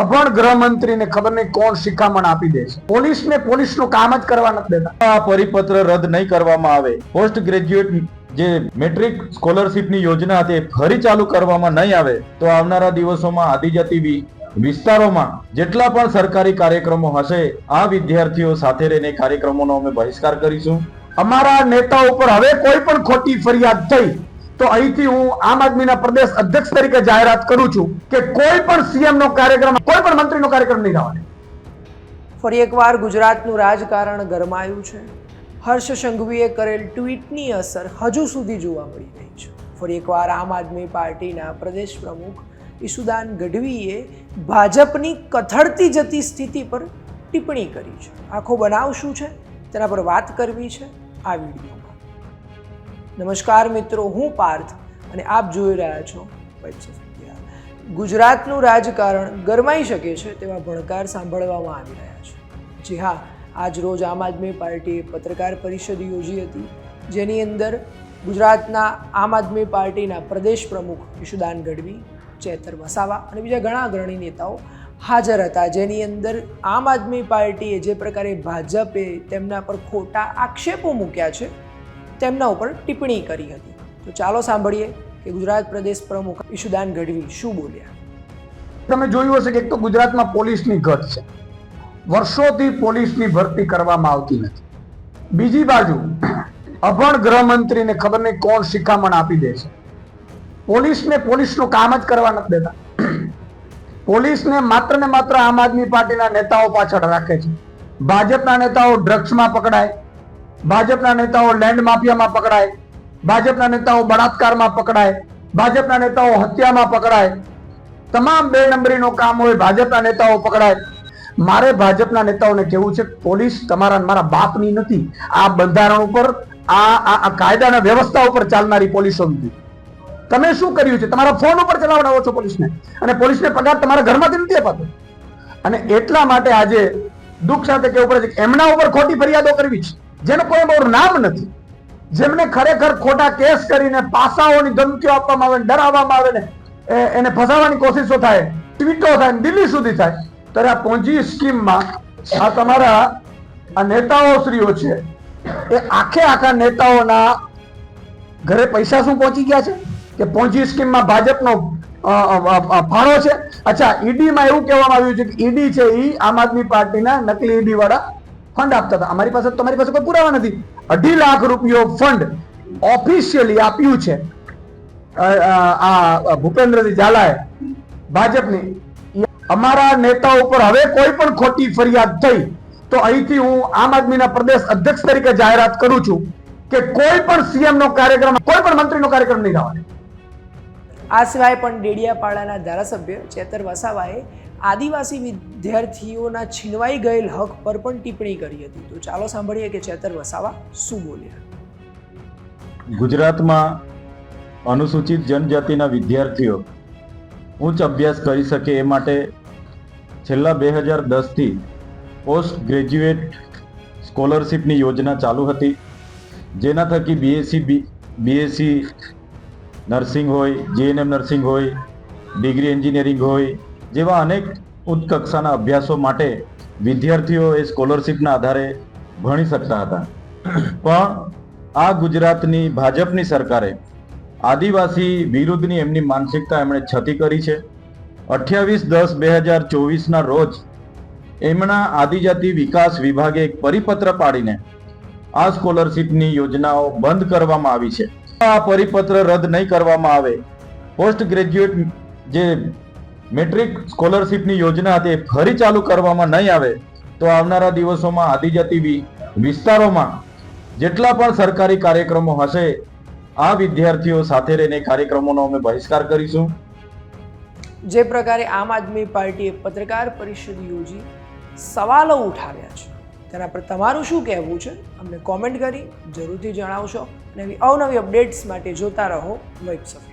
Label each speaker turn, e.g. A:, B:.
A: અભણ ગૃહમંત્રીને ખબર નહીં કોણ શિખામણ આપી દે છે. પોલીસને પોલીસનું કામ જ કરવા નથી દેતા.
B: આ પરિપત્ર રદ નહીં કરવામાં આવે. પોસ્ટ ગ્રેજ્યુએટ જે મેટ્રિક સ્કોલરશીપની યોજના હતી ફરી ચાલુ કરવામાં નહીં આવે તો આવનારા દિવસોમાં આદિજાતિ વિસ્તારોમાં જેટલા પણ સરકારી કાર્યક્રમો હશે આ વિદ્યાર્થીઓ સાથે રહીને કાર્યક્રમોનો અમે બહિષ્કાર કરીશું.
A: અમારા નેતા ઉપર હવે કોઈ પણ ખોટી ફરિયાદ થઈ તો અહીંથી હું આમ આદમીના પ્રદેશ અધ્યક્ષ તરીકે જાહેરાત કરું છું કે કોઈ પણ સીએમ નો કાર્યક્રમ, કોઈ પણ મંત્રીનો કાર્યક્રમ નહીં થવાનો.
C: ફરી એકવાર ગુજરાતનું રાજકારણ ગરમાયું છે. હર્ષ સંઘવીએ કરેલ ટ્વીટની અસર હજુ સુધી જોવા મળી રહી છે. ફરી એકવાર આમ આદમી પાર્ટીના પ્રદેશ પ્રમુખ ઈસુદાન ગઢવીએ ભાજપની કથળતી જતી સ્થિતિ પર ટિપ્પણી કરી છે. આખો બનાવ શું છે? તેના પર વાત કરવી છે આ વિડીયોમાં નમસ્કાર મિત્રો, હું પાર્થ અને આપ જોઈ રહ્યા છો વાઇબ્સ ગુજરાતનું રાજકારણ ગરમાઈ શકે છે તેવા ભણકાર સાંભળવામાં આવી રહ્યા છે. જી હા, આજ રોજ આમ આદમી પાર્ટીએ પત્રકાર પરિષદ યોજી હતી, જેની અંદર ગુજરાતના આમ આદમી પાર્ટીના પ્રદેશ પ્રમુખ ઈશુદાન ગઢવી, ચેતર વસાવા અને બીજા ઘણા અગ્રણી નેતાઓ હાજર હતા, જેની અંદર આમ આદમી પાર્ટીએ જે પ્રકારે ભાજપે તેમના પર ખોટા આક્ષેપો મૂક્યા છે તેમના ઉપર ટિપ્પણી કરી હતી. તો ચાલો સાંભળીએ કે ગુજરાત પ્રદેશ પ્રમુખ ઈશુદાન ગઢવી શું બોલ્યા.
A: તમે જોયું હશે કે એક તો ગુજરાતમાં પોલીસની ઘટ છે. વર્ષોથી પોલીસની ભરતી કરવામાં આવતી નથી. બીજી બાજુ, અભણ ગૃહમંત્રીને ખબર નહીં કોણ શિખામણ આપી દે છે. પોલીસને પોલીસનું કામ જ કરવા નથી દેતા. પોલીસને માત્ર ને માત્ર આમ આદમી પાર્ટીના નેતાઓ પાછળ રાખે છે. ભાજપના નેતાઓ ડ્રગ્સમાં પકડાય ભાજપના નેતાઓ લેન્ડ માફિયામાં પકડાય, ભાજપના નેતાઓ બળાત્કારમાં પકડાય, ભાજપના નેતાઓ હત્યામાં પકડાય. તમામ બે નંબરીનો કામ હોય ભાજપના નેતાઓ પકડાય. મારે ભાજપના નેતાઓને કહેવું છે, પોલીસ તમારા મારા બાપની નથી. આ બંધારણ ઉપર, આ આ આ કાયદા વ્યવસ્થા ઉપર ચાલનારી પોલીસો નથી. તમે શું કર્યું છે? તમારા ફોન ઉપર ચલાવડાવો છો પોલીસને. અને પોલીસને પગાર તમારા ઘરમાંથી નથી અપાતો. અને એટલા માટે આજે દુઃખ સાથે કહેવું પડે છે એમના ઉપર ખોટી ફરિયાદો કરવી છે. જેનું કોઈ બહુ નામ નથી. જેમને ખરેખર ખોટા કેસ કરીને પાસાઓની ધમકીઓ આપવામાં આવે ડરાવવામાં આવે ને એને ફસાવવાની કોશિશો થાય, ટ્વીટો થાય દિલ્હી સુધી થાય, ત્યારે આ પોંજી સ્કીમમાં આ તમારા આ નેતાઓ શ્રીઓ છે, એ આખે આખા નેતાઓના ઘરે પૈસા શું પહોંચી ગયા છે? કે પોંજી સ્કીમમાં ભાજપનો ફાળો છે? અચ્છા, ઈડીમાં એવું કહેવામાં આવ્યું છે કે ઈડી છે એ આમ આદમી પાર્ટીના નકલી ઈડી વાળા ફંડ આપતા હતા. અમારી પાસે તમારી પાસે કોઈ પુરાવા નથી. અઢી લાખ રૂપિયો ફંડ ઓફિશિયલી આપ્યું છે. આ ભૂપેન્દ્રસિંહ ઝાલાએ ભાજપની. અમારા નેતા ઉપર હવે કોઈ પણ ખોટી ફરિયાદ થઈ, તો અહીંથી હું આમ આદમીના પ્રદેશ અધ્યક્ષ તરીકે જાહેરાત કરું છું કે કોઈ પણ સીએમ નો કાર્યક્રમ, કોઈ પણ મંત્રીનો કાર્યક્રમ નહીં થવાનો.
C: આ સિવાય પણ ડેડિયાપાડાના ધારાસભ્ય ચેતર વસાવાએ આદિવાસી વિદ્યાર્થીઓના છીનવાઈ ગયેલ હક પર પણ ટિપ્પણી કરી હતી. તો ચાલો સાંભળીએ કે ચેતર વસાવા શું બોલ્યા?
B: ગુજરાતમાં અનુસૂચિત જનજાતિના વિદ્યાર્થીઓ ઉચ્ચ અભ્યાસ કરી શકે એ માટે છેલ્લા બે હજાર દસથી પોસ્ટ ગ્રેજ્યુએટ સ્કોલરશીપની યોજના ચાલુ હતી. જેના થકી બીએસસી બીએસસી નર્સિંગ હોય જીએનએમ નર્સિંગ હોય, ડિગ્રી એન્જિનિયરિંગ હોય જેવા અનેક ઉચ્ચ કક્ષાના અભ્યાસો માટે વિદ્યાર્થીઓ એ સ્કોલરશીપના આધારે ભણી શકતા હતા. પણ આ ગુજરાતની ભાજપની સરકારે આદિવાસી વિરુદ્ધની એમની માનસિકતા એમણે છતી કરી છે. અઠ્યાવીસ દસ બે હજાર ચોવીસના રોજ એમના આદિજાતિ વિકાસ વિભાગે એક પરિપત્ર પાડીને આ સ્કોલરશીપની યોજનાઓ બંધ કરવામાં આવી છે. આ પરિપત્ર રદ નહીં કરવામાં આવે. પોસ્ટ ગ્રેજ્યુએટ જે મેટ્રિક સ્કોલરશીપની યોજના હતી ફરી ચાલુ કરવામાં નહીં આવે, તો આવનારા દિવસોમાં આદિજાતિ વિસ્તારોમાં જેટલા પણ સરકારી કાર્યક્રમો હશે, આ વિદ્યાર્થીઓ સાથે રહીને કાર્યક્રમોનો અમે બહિષ્કાર કરીશું.
C: જે પ્રકારે આમ આદમી પાર્ટીએ પત્રકાર પરિષદ યોજી સવાલો ઉઠાવ્યા છે, તેના પર તમારું શું કહેવું છે? અમને કોમેન્ટ કરી જરૂરથી જણાવશો અને અવનવી અપડેટ્સ માટે જોતા રહો ઓફ